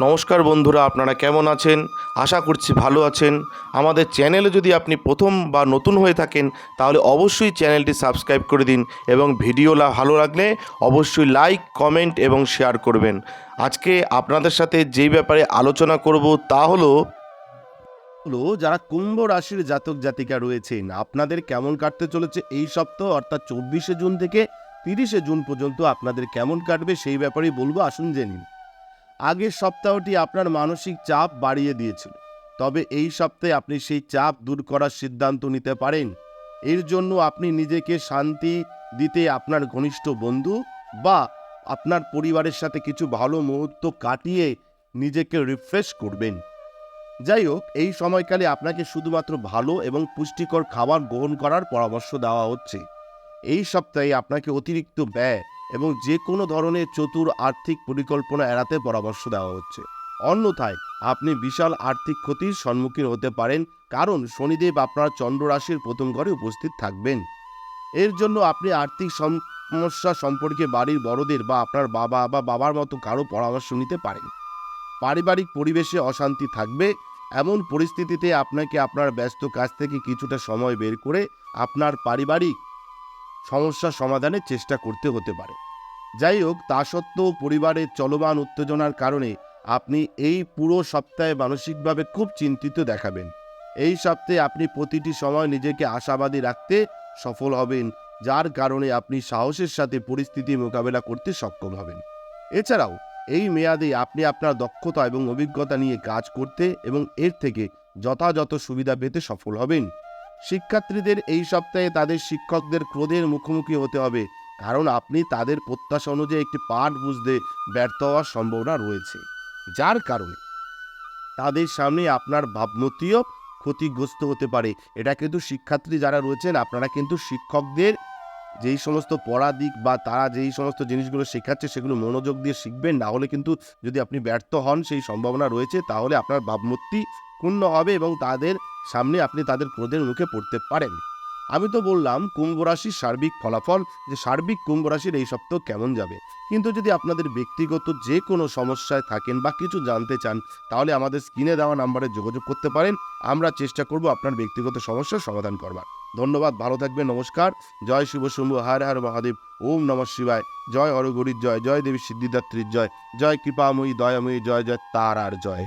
নমস্কার বন্ধুরা, আপনারা কেমন আছেন? আশা করছি ভালো আছেন। আমাদের চ্যানেলে যদি আপনি প্রথম বা নতুন হয়ে থাকেন, তাহলে অবশ্যই চ্যানেলটি সাবস্ক্রাইব করে দিন এবং ভিডিওলা ভালো লাগলে অবশ্যই লাইক, কমেন্ট এবং শেয়ার করবেন। আজকে আপনাদের সাথে যেই ব্যাপারে আলোচনা করব তা হলো হলো যারা কুম্ভ রাশির জাতক জাতিকা রয়েছেন, আপনাদের কেমন কাটতে চলেছে এই সপ্তাহ, অর্থাৎ চব্বিশে জুন থেকে তিরিশে জুন পর্যন্ত আপনাদের কেমন কাটবে সেই ব্যাপারেই বলব, আসুন জেনে নিন আগের সপ্তাহটি আপনার মানসিক চাপ বাড়িয়ে দিয়েছিল। তবে এই সপ্তাহে আপনি সেই চাপ দূর করার সিদ্ধান্ত নিতে পারেন। এর জন্য আপনি নিজেকে শান্তি দিতে আপনার ঘনিষ্ঠ বন্ধু বা আপনার পরিবারের সাথে কিছু ভালো মুহূর্ত কাটিয়ে নিজেকে রিফ্রেশ করবেন। যাই হোক, এই সময়কালে আপনাকে শুধুমাত্র ভালো এবং পুষ্টিকর খাবার গ্রহণ করার পরামর্শ দেওয়া হচ্ছে। এই সপ্তাহে আপনাকে অতিরিক্ত ব্যয় এবং যে কোনো ধরনের চতুর আর্থিক পরিকল্পনা এড়াতে পরামর্শ দেওয়া হচ্ছে। অন্যথায় আপনি বিশাল আর্থিক ক্ষতির সম্মুখীন হতে পারেন, কারণ শনিদেব আপনার চন্দ্র রাশির প্রথম ঘরে উপস্থিত থাকবেন। এর জন্য আপনি আর্থিক সমস্যা সম্পর্কে বাড়ির বড়দের বা আপনার বাবা বা বাবার মতো কারও পরামর্শ নিতে পারেন। পারিবারিক পরিবেশে অশান্তি থাকবে, এমন পরিস্থিতিতে আপনাকে আপনার ব্যস্ত কাজ থেকে কিছুটা সময় বের করে আপনার পারিবারিক সমস্যা সমাধানের চেষ্টা করতে হতে পারে। যাই হোক, তা সত্ত্বেও পরিবারের চলমান উত্তেজনার কারণে আপনি এই পুরো সপ্তাহে মানসিকভাবে খুব চিন্তিত দেখাবেন। এই সপ্তাহে আপনি প্রতিটি সময় নিজেকে আশাবাদী রাখতে সফল হবেন, যার কারণে আপনি সাহসের সাথে পরিস্থিতি মোকাবেলা করতে সক্ষম হবেন। এছাড়াও, এই মেয়াদে আপনি আপনার দক্ষতা এবং অভিজ্ঞতা নিয়ে কাজ করতে এবং এর থেকে যথাযথ সুবিধা পেতে সফল হবেন। শিক্ষার্থীদের এই সপ্তাহে তাদের শিক্ষকদের ক্রোধের মুখোমুখি হতে হবে, কারণ আপনি তাদের প্রত্যাশা অনুযায়ী একটি পাঠ বুঝতে ব্যর্থ হওয়ার সম্ভাবনা রয়েছে। যার কারণে তাদের সামনে আপনার ভাবমূর্তিও ক্ষতিগ্রস্ত হতে পারে। এটা কিন্তু শিক্ষার্থী যারা রয়েছেন, আপনারা কিন্তু শিক্ষকদের যেই সমস্ত পড়া দিক বা তারা যেই সমস্ত জিনিসগুলো শেখাচ্ছে সেগুলো মনোযোগ দিয়ে শিখবেন। না হলে কিন্তু যদি আপনি ব্যর্থ হন, সেই সম্ভাবনা রয়েছে, তাহলে আপনার ভাবমূর্তি ক্ষুণ্ণ হবে এবং তাদের সামনে আপনি তাদের ক্রোধের মুখে পড়তে পারেন। আমি তো বললাম, কুম্ভ রাশির সার্বিক ফলাফল, যে সার্বিক কুম্ভ রাশির এই সপ্তাহ কেমন যাবে? কিন্তু যদি আপনাদের ব্যক্তিগত যে কোনো সমস্যায় থাকেন বা কিছু জানতে চান, তাহলে আমাদের স্ক্রিনে দেওয়া নাম্বারে যোগাযোগ করতে পারেন। আমরা চেষ্টা করব আপনার ব্যক্তিগত সমস্যার সমাধান করবার। ধন্যবাদ, ভালো থাকবেন, নমস্কার। জয় শিব শম্ভু হার হার মহাদেব, ওম নমঃ শিবায়। জয় অরগরির জয় জয় দেবী সিদ্ধিদাত্রীর জয়। জয় কৃপাময়ী, দয়াময়ী, জয় জয় তার আর জয়।